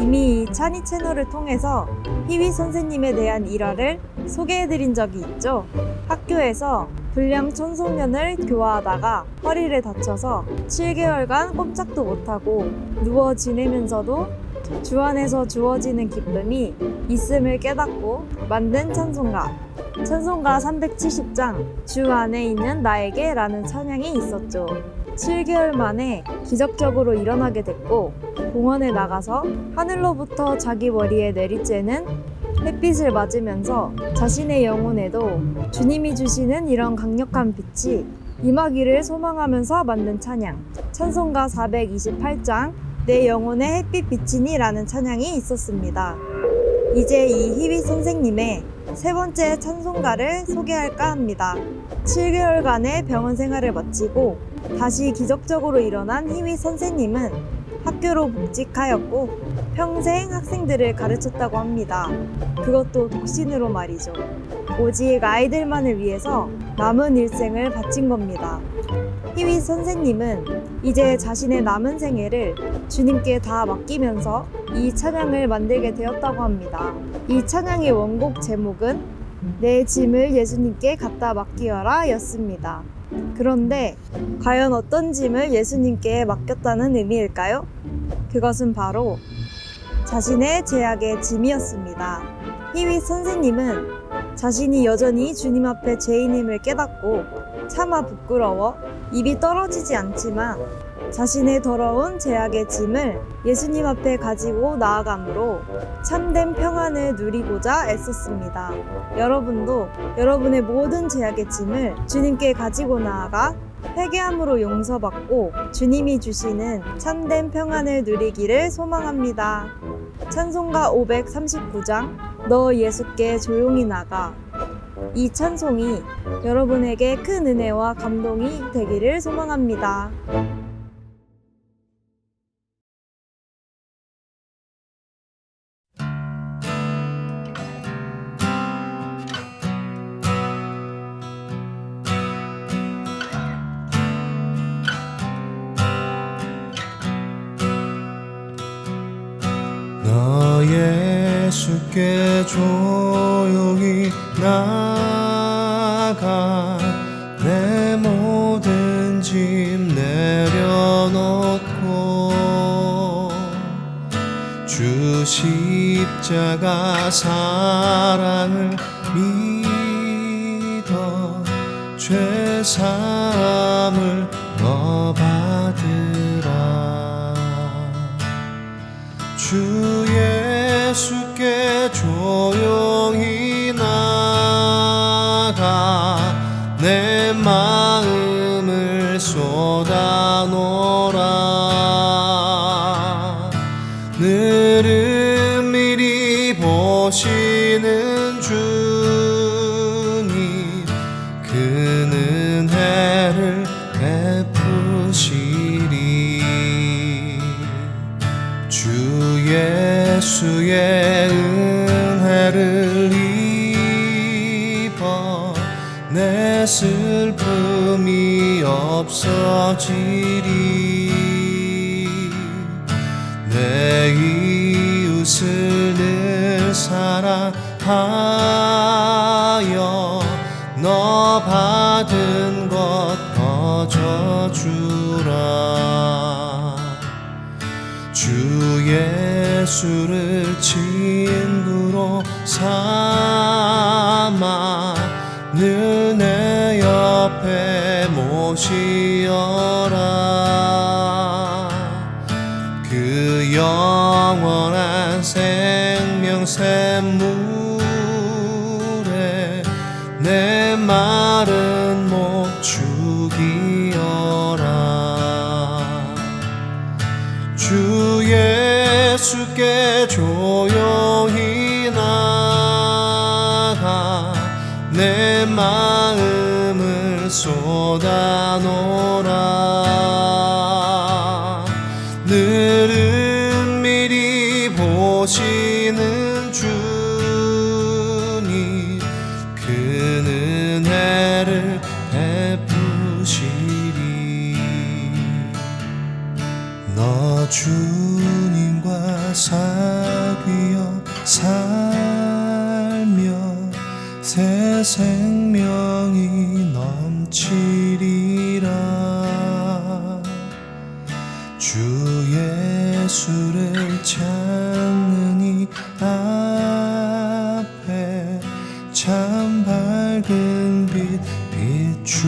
이미 이 찬이 채널을 통해서 희위 선생님에 대한 일화를 소개해드린 적이 있죠. 학교에서 불량 청소년을 교화하다가 허리를 다쳐서 7개월간 꼼짝도 못하고 누워 지내면서도 주 안에서 주어지는 기쁨이 있음을 깨닫고 만든 찬송가. 찬송가 370장 주 안에 있는 나에게 라는 찬양이 있었죠. 7개월 만에 기적적으로 일어나게 됐고 공원에 나가서 하늘로부터 자기 머리에 내리쬐는 햇빛을 맞으면서 자신의 영혼에도 주님이 주시는 이런 강력한 빛이 임하기를 소망하면서 만든 찬양 찬송가 428장 내 영혼의 햇빛 비치니 라는 찬양이 있었습니다. 이제 이 희위 선생님의 세 번째 찬송가를 소개할까 합니다. 7개월간의 병원 생활을 마치고 다시 기적적으로 일어난 희위 선생님은 학교로 복직하였고 평생 학생들을 가르쳤다고 합니다. 그것도 독신으로 말이죠. 오직 아이들만을 위해서 남은 일생을 바친 겁니다. 희위 선생님은 이제 자신의 남은 생애를 주님께 다 맡기면서 이 찬양을 만들게 되었다고 합니다. 이 찬양의 원곡 제목은 내 짐을 예수님께 갖다 맡기어라 였습니다. 그런데 과연 어떤 짐을 예수님께 맡겼다는 의미일까요? 그것은 바로 자신의 제약의 짐이었습니다. 희위 선생님은 자신이 여전히 주님 앞에 죄인임을 깨닫고 차마 부끄러워 입이 떨어지지 않지만 자신의 더러운 제약의 짐을 예수님 앞에 가지고 나아감으로 참된 평안을 누리고자 애썼습니다. 여러분도 여러분의 모든 제약의 짐을 주님께 가지고 나아가 회개함으로 용서받고 주님이 주시는 참된 평안을 누리기를 소망합니다. 찬송가 539장 너 예수께 조용히 나가 이 찬송이 여러분에게 큰 은혜와 감동이 되기를 소망합니다. 예수께 조용히 나가 내 모든 짐 내려놓고 주 십자가 사랑을 믿어 죄 사함을 너 받으라. 주 예수 쏟아놓라. 늘은 미리 보시는 주님 그는 해를 베푸시리. 주 예수의 은혜를 입어 내 슬픔이 없어지리. 내 이웃을 늘 사랑하여 너 받은 것 거저주라. 주 예수를 친구로 삼아 늘 내 옆에 모시어라. 그 영원한 생명 샘물에 내 마른 목 죽이어라. 주 예수께 조용히 나가 내 마음을 쏟아놓라. 늘은 미리 보시는 주님 그는 해를 베푸시리. 너 주님과 사귀어 살며 새 생명이 넘 치리라. 주 예수를 찾는 이 앞에 참 밝은 빛 비추